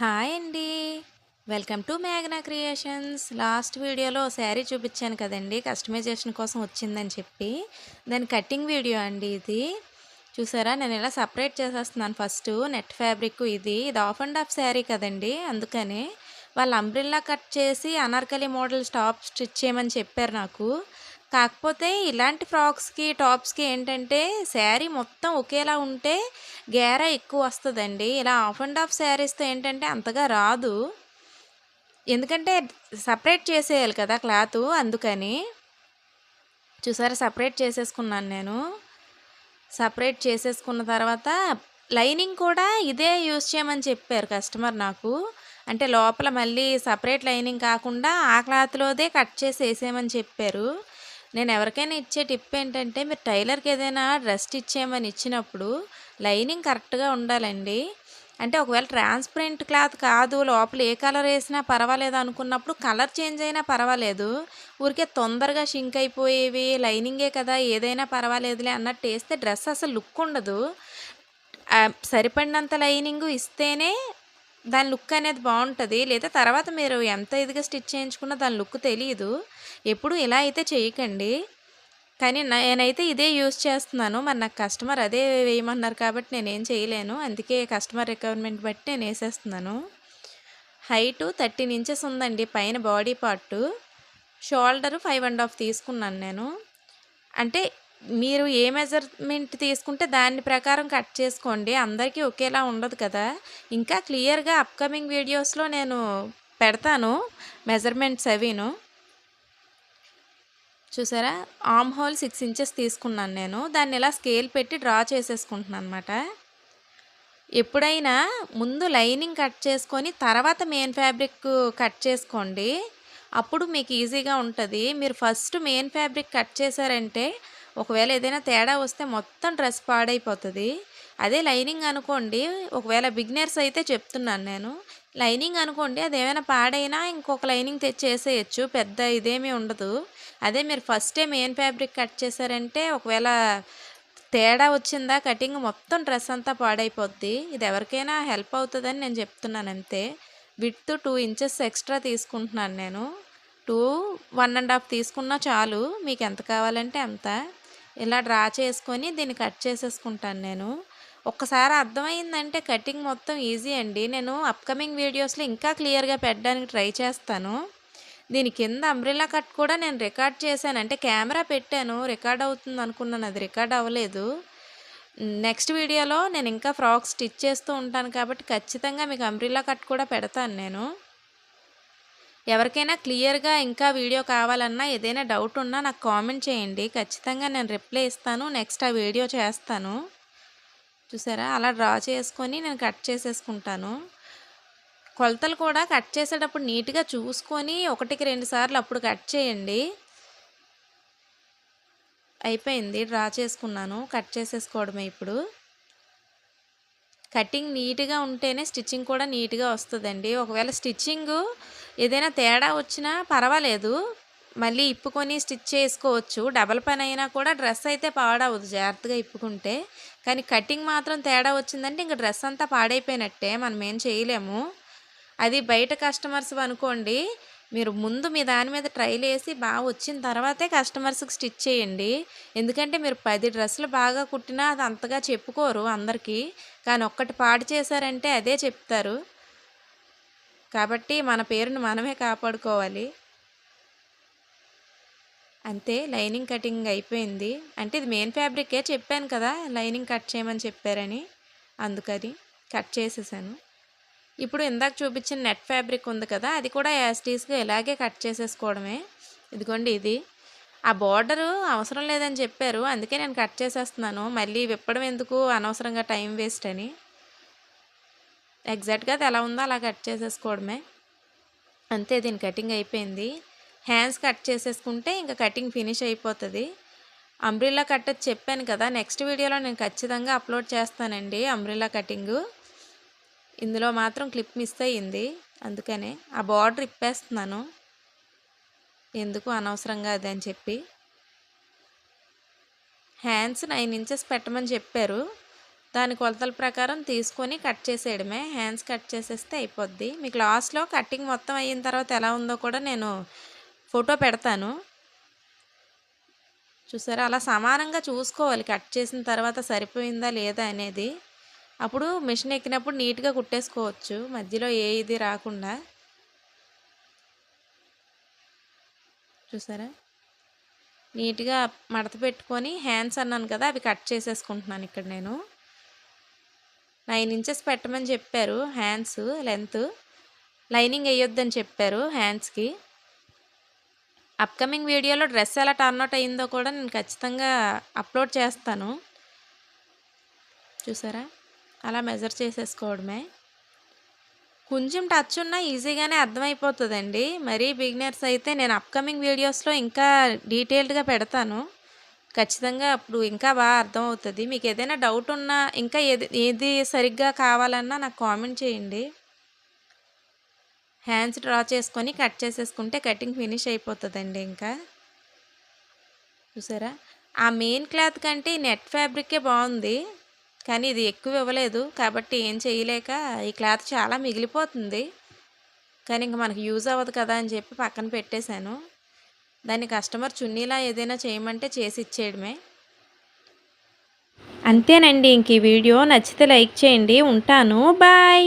Hi అండి. Welcome to మేఘనా creations. Last వీడియోలో శారీ చూపించాను కదండి. కస్టమైజేషన్ కోసం వచ్చిందని చెప్పి. దాని కటింగ్ వీడియో అండి ఇది. చూసారా? నేను ఇలా సపరేట్ చేసేస్తున్నాను. ఫస్ట్ నెట్ ఫ్యాబ్రిక్ ఇది. ఇది ఆఫ్ అండ్ ఆఫ్ శారీ కదండి. అందుకని వాళ్ళు అంబ్రిల్లా కట్ చేసి అనార్కలి మోడల్ టాప్ స్టిచ్ చేయమని చెప్పారు నాకు. కాకపోతే ఇలాంటి ఫ్రాక్స్కి టాప్స్కి ఏంటంటే శారీ మొత్తం ఒకేలా ఉంటే గేర ఎక్కువ వస్తుందండి. ఇలా ఆఫ్ అండ్ ఆఫ్ శారీస్తో ఏంటంటే అంతగా రాదు. ఎందుకంటే సపరేట్ చేసేయాలి కదా క్లాత్ అందుకని. చూసారా సపరేట్ చేసేసుకున్నాను నేను. సపరేట్ చేసేసుకున్న తర్వాత లైనింగ్ కూడా ఇదే యూజ్ చేయమని చెప్పారు కస్టమర్ నాకు. అంటే లోపల మళ్ళీ సపరేట్ లైనింగ్ కాకుండా ఆ క్లాత్లోదే కట్ చేసి వేసేయమని చెప్పారు. నేను ఎవరికైనా ఇచ్చే టిప్ ఏంటంటే మీరు టైలర్కి ఏదైనా డ్రెస్ ఇచ్చేయమని ఇచ్చినప్పుడు లైనింగ్ కరెక్ట్గా ఉండాలండి. అంటే ఒకవేళ ట్రాన్స్పరెంట్ క్లాత్ కాదు లోపల ఏ కలర్ వేసినా పర్వాలేదు అనుకున్నప్పుడు కలర్ చేంజ్ అయినా పర్వాలేదు. ఊరికే తొందరగా షింక్ అయిపోయేవి లైనింగే కదా ఏదైనా పర్వాలేదులే అన్నట్టు వేస్తే డ్రెస్ అసలు లుక్ ఉండదు. సరిపడినంత లైనింగ్ ఇస్తేనే దాని లుక్ అనేది బాగుంటుంది. లేదా తర్వాత మీరు ఎంత ఇదిగా స్టిచ్ చేయించుకున్నా దాని లుక్ తెలియదు ఎప్పుడు ఇలా అయితే చేయకండి. కానీ నేనైతే ఇదే యూస్ చేస్తున్నాను. మరి నాకు కస్టమర్ అదే వేయమన్నారు కాబట్టి నేనేం చేయలేను. అందుకే కస్టమర్ రిక్వైర్మెంట్ బట్టి నేను వేసేస్తున్నాను. హైటు థర్టీన్ ఇంచెస్ ఉందండి పైన body part. Shoulder five and half తీసుకున్నాను నేను. అంటే మీరు ఏ మెజర్మెంట్ తీసుకుంటే దాని ప్రకారం కట్ చేసుకోండి. అందరికీ ఒకేలా ఉండదు కదా. ఇంకా క్లియర్గా అప్కమింగ్ వీడియోస్లో నేను పెడతాను మెజర్మెంట్స్ అవిను. చూసారా? ఆమ్ హోల్ సిక్స్ ఇంచెస్ తీసుకున్నాను నేను. దాన్ని ఇలా స్కేల్ పెట్టి డ్రా చేసేసుకుంటున్నాను అనమాట ఎప్పుడైనా ముందు లైనింగ్ కట్ చేసుకొని తర్వాత మెయిన్ ఫ్యాబ్రిక్ కట్ చేసుకోండి. అప్పుడు మీకు ఈజీగా ఉంటుంది. మీరు ఫస్ట్ మెయిన్ ఫ్యాబ్రిక్ కట్ చేశారంటే ఒకవేళ ఏదైనా తేడా వస్తే మొత్తం డ్రెస్ పాడైపోతుంది. అదే లైనింగ్ అనుకోండి ఒకవేళ బిగినర్స్ అయితే చెప్తున్నాను నేను. లైనింగ్ అనుకోండి అది ఏమైనా పాడైనా ఇంకొక లైనింగ్ తెచ్చేసేయచ్చు పెద్ద ఇదేమీ ఉండదు. అదే మీరు ఫస్టే మెయిన్ ఫ్యాబ్రిక్ కట్ చేశారంటే ఒకవేళ తేడా వచ్చిందా కటింగ్ మొత్తం డ్రెస్ అంతా పాడైపోద్ది. ఇది ఎవరికైనా హెల్ప్ అవుతుందని నేను చెప్తున్నాను అంతే. విత్ టూ ఇంచెస్ ఎక్స్ట్రా తీసుకుంటున్నాను నేను. టూ వన్ అండ్ హాఫ్ తీసుకున్నా చాలు. మీకు ఎంత కావాలంటే అంత. ఇలా డ్రా చేసుకొని దీన్ని కట్ చేసేసుకుంటాను నేను. ఒక్కసారి అర్థమైందంటే కటింగ్ మొత్తం ఈజీ అండి. నేను అప్కమింగ్ వీడియోస్లో ఇంకా క్లియర్గా పెట్టడానికి ట్రై చేస్తాను. దీని కింద అంబ్రిల్లా కట్ కూడా నేను రికార్డ్ చేశాను. అంటే కెమెరా పెట్టాను. రికార్డ్ అవుతుంది అనుకున్నాను. అది రికార్డ్ అవ్వలేదు. నెక్స్ట్ వీడియోలో నేను ఇంకా ఫ్రాక్ స్టిచ్ చేస్తూ ఉంటాను కాబట్టి ఖచ్చితంగా మీకు అంబ్రిల్లా కట్ కూడా పెడతాను నేను. ఎవరికైనా క్లియర్గా ఇంకా వీడియో కావాలన్నా ఏదైనా డౌట్ ఉన్నా నాకు కామెంట్ చేయండి. ఖచ్చితంగా నేను రిప్లై ఇస్తాను. నెక్స్ట్ ఆ వీడియో చేస్తాను. చూసారా? అలా డ్రా చేసుకొని నేను కట్ చేసేసుకుంటాను. కొలతలు కూడా కట్ చేసేటప్పుడు నీట్గా చూసుకొని ఒకటికి రెండు సార్లు అప్పుడు కట్ చేయండి. అయిపోయింది. డ్రా చేసుకున్నాను. కట్ చేసేసుకోవడమే ఇప్పుడు. కటింగ్ నీట్గా ఉంటేనే స్టిచ్చింగ్ కూడా నీట్గా వస్తుందండి. ఒకవేళ స్టిచ్చింగ్ ఏదైనా తేడా వచ్చినా పర్వాలేదు. మళ్ళీ ఇప్పుకొని స్టిచ్ చేసుకోవచ్చు. డబల్ పని అయినా కూడా డ్రెస్ అయితే పాడవదు జాగ్రత్తగా ఇప్పుకుంటే. కానీ కటింగ్ మాత్రం తేడా వచ్చిందంటే ఇంకా డ్రెస్ అంతా పాడైపోయినట్టే. మనం ఏం చేయలేము. అది బయట కస్టమర్స్ అనుకోండి మీరు ముందు మీ దాని మీద ట్రైల్ వేసి బాగా వచ్చిన తర్వాతే కస్టమర్స్కి స్టిచ్ చేయండి. ఎందుకంటే మీరు పది డ్రెస్సులు బాగా కుట్టినా అది అంతగా చెప్పుకోరు అందరికీ. కానీ ఒక్కటి పాడు చేశారంటే అదే చెప్తారు. కాబట్టి మన పేరుని మనమే కాపాడుకోవాలి. అంతే లైనింగ్ కటింగ్ అయిపోయింది. అంటే ఇది మెయిన్ ఫ్యాబ్రికే చెప్పాను కదా లైనింగ్ కట్ చేయమని చెప్పారని. అందుకని కట్ చేసేసాను. ఇప్పుడు ఇందాక చూపించిన నెట్ ఫ్యాబ్రిక్ ఉంది కదా అది కూడా యాస్టీస్గా ఇలాగే కట్ చేసేసుకోవడమే. ఇదిగోండి ఇది. ఆ బార్డరు అవసరం లేదని చెప్పారు అందుకే నేను కట్ చేసేస్తున్నాను. మళ్ళీ విప్పడం ఎందుకు? అనవసరంగా టైం వేస్ట్ అని. ఎగ్జాక్ట్గా అది ఎలా ఉందో అలా కట్ చేసేసుకోవడమే. అంతే దీని కటింగ్ అయిపోయింది. హ్యాండ్స్ కట్ చేసేసుకుంటే ఇంకా కటింగ్ ఫినిష్ అయిపోతుంది. అంబ్రిల్లా కట్ చెప్పాను కదా నెక్స్ట్ వీడియోలో నేను ఖచ్చితంగా అప్లోడ్ చేస్తానండి అంబ్రిల్లా కటింగు. ఇందులో మాత్రం క్లిప్ మిస్ అయ్యింది అందుకనే ఆ బార్డర్ ఇప్పేస్తున్నాను. ఎందుకు అనవసరంగా అది అని చెప్పి. హ్యాండ్స్ నైన్ ఇంచెస్ పెట్టమని చెప్పారు. దాని కొలతల ప్రకారం తీసుకొని కట్ చేసేయడమే. హ్యాండ్స్ కట్ చేసేస్తే అయిపోద్ది. మీకు లాస్ట్లో కటింగ్ మొత్తం అయిన తర్వాత ఎలా ఉందో కూడా నేను ఫోటో పెడతాను. చూసారా? అలా సమానంగా చూసుకోవాలి. కట్ చేసిన తర్వాత సరిపోయిందా లేదా అనేది. అప్పుడు మిషన్ ఎక్కినప్పుడు నీట్గా కుట్టేసుకోవచ్చు. మధ్యలో ఏ ఇది రాకుండా. చూసారా? నీట్గా మడత పెట్టుకొని హ్యాండ్స్ అన్నాను కదా అవి కట్ చేసేసుకుంటున్నాను ఇక్కడ నేను. నైన్ ఇంచెస్ పెట్టమని చెప్పారు హ్యాండ్స్ లెంత్. లైనింగ్ వేయొద్దని చెప్పారు హ్యాండ్స్కి. అప్కమింగ్ వీడియోలో డ్రెస్ ఎలా టర్న్అట్ అయిందో కూడా నేను ఖచ్చితంగా అప్లోడ్ చేస్తాను. చూసారా? అలా మెజర్ చేసేసుకోవడమే. కొంచెం టచ్ ఉన్నా ఈజీగానే అర్థమైపోతుందండి. మరీ బిగినర్స్ అయితే నేను అప్కమింగ్ వీడియోస్లో ఇంకా డీటెయిల్డ్గా పెడతాను. ఖచ్చితంగా అప్పుడు ఇంకా బాగా అర్థమవుతుంది. మీకు ఏదైనా డౌట్ ఉన్నా ఇంకా ఏది ఏది సరిగ్గా కావాలన్నా నాకు కామెంట్ చేయండి. హ్యాండ్స్ డ్రా చేసుకొని కట్ చేసేసుకుంటే కటింగ్ ఫినిష్ అయిపోతుందండి ఇంకా. చూసారా? ఆ మెయిన్ క్లాత్ కంటే నెట్ ఫ్యాబ్రికే బాగుంది. కానీ ఇది ఎక్కువ ఇవ్వలేదు. కాబట్టి ఏం చేయలేక ఈ క్లాత్ చాలా మిగిలిపోతుంది. కానీ ఇంకా మనకు యూజ్ అవ్వదు కదా అని చెప్పి పక్కన పెట్టేశాను. దాన్ని కస్టమర్ చున్నీలా ఏదైనా చేయమంటే చేసి ఇచ్చేయడమే అంతేనండి ఇంక ఈ వీడియో నచ్చితే లైక్ చేయండి. ఉంటాను. బాయ్.